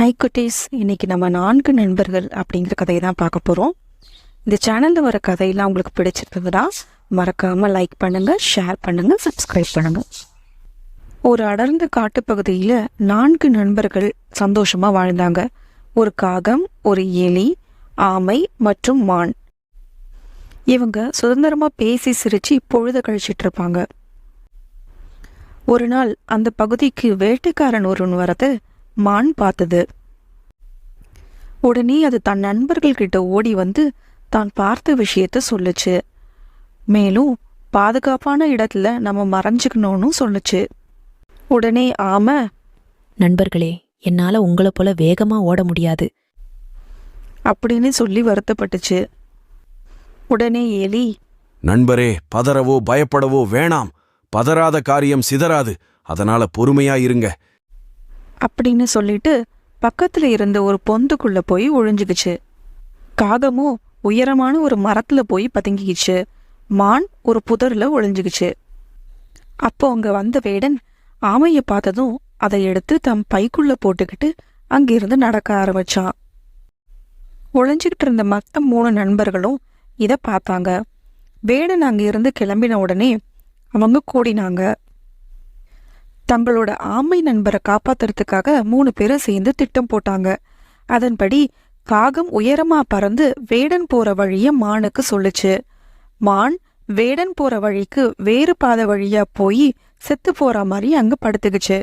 Hi குட்டீஸ். இன்னைக்கு நம்ம நான்கு நண்பர்கள் அப்படிங்கிற கதையை தான் பார்க்க போகிறோம் இந்த சேனலில் வர கதையெல்லாம் உங்களுக்கு பிடிச்சிருந்ததுன்னா மறக்காமல் லைக் பண்ணுங்கள் ஷேர் பண்ணுங்கள் சப்ஸ்கிரைப் பண்ணுங்கள் ஒரு அடர்ந்த காட்டுப்பகுதியில் நான்கு நண்பர்கள் சந்தோஷமாக வாழ்ந்தாங்க. ஒரு காகம் ஒரு எலி ஆமை மற்றும் மான். இவங்க சுதந்திரமாக பேசி சிரித்து பொழுது கழிச்சிட்டு இருப்பாங்க. ஒரு நாள் அந்த பகுதிக்கு வேட்டைக்காரன் ஒருவன் வரது மான் பார்த்தது. உடனே அது தன் நண்பர்கள் கிட்ட ஓடி வந்து தான் பார்த்த விஷயத்த சொல்லுச்சு. மேலும் பாதுகாப்பான இடத்துல நம்ம மறைஞ்சுக்கணும்னு சொல்லுச்சு. உடனே ஆம நண்பர்களே என்னால உங்களை போல வேகமா ஓட முடியாது. அப்படின்னு சொல்லி வருத்தப்பட்டுச்சு. உடனே எலி நண்பரே பதறவோ பயப்படவோ வேணாம். பதறாத காரியம் சிதறாது. அதனால பொறுமையா இருங்க. அப்படின்னு சொல்லிட்டு பக்கத்துல இருந்த ஒரு பொந்துக்குள்ள போய் ஒழிஞ்சுக்கிச்சு. காகமும் உயரமான ஒரு மரத்துல போய் பதுங்கிக்கிச்சு. மான் ஒரு புதர்ல ஒழிஞ்சுக்குச்சு. அப்போ அங்க வந்த வேடன் ஆமைய பார்த்ததும் அதை எடுத்து தம் பைக்குள்ள போட்டுக்கிட்டு அங்கிருந்து நடக்க ஆரம்பிச்சான். ஒழிஞ்சுக்கிட்டு இருந்த மற்ற மூணு நண்பர்களும் இதை பார்த்தாங்க. வேடன் அங்கிருந்து கிளம்பின உடனே அவங்க கூடினாங்க. தங்களோட ஆமை நண்பரை காப்பாத்துறதுக்காக மூணு பேரும் சேர்ந்து திட்டம் போட்டாங்க. அதன்படி காகம் உயரமா பறந்து வேடன் போற வழிய மானுக்கு சொல்லுச்சு. மான் வேடன் போற வழிக்கு வேறு பாதை வழியா போய் செத்து போற மாதிரி அங்க படுத்துக்குச்சு.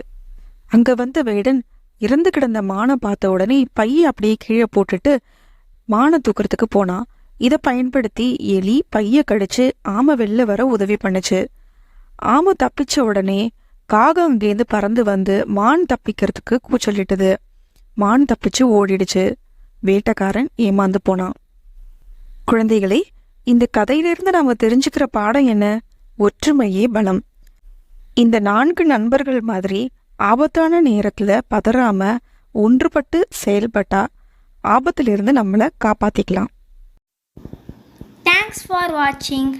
அங்க வந்த வேடன் இறந்து கிடந்த மானை பார்த்த உடனே பைய அப்படியே கீழே போட்டுட்டு மானை தூக்குறதுக்கு போனான் இதை பயன்படுத்தி எலி பைய கடிச்சு ஆமை வெளில வர உதவி பண்ணுச்சு. ஆமை தப்பிச்ச உடனே காகம் அங்கேருந்து பறந்து வந்து மான் தப்பிக்கிறதுக்கு கூச்சலிட்டது. மான் தப்பிச்சு ஓடிடுச்சு. வேட்டக்காரன் ஏமாந்து போனான். குழந்தைகளே இந்த கதையிலிருந்து நாம தெரிஞ்சுக்கிற பாடம் என்ன? ஒற்றுமையே பலம். இந்த நான்கு நண்பர்கள் மாதிரி ஆபத்தான நேரத்துல பதறாம ஒன்றுபட்டு செயல்பட்டா ஆபத்திலிருந்து நம்மளை காப்பாத்திக்கலாம். தேங்க்ஸ் ஃபார் வாட்சிங்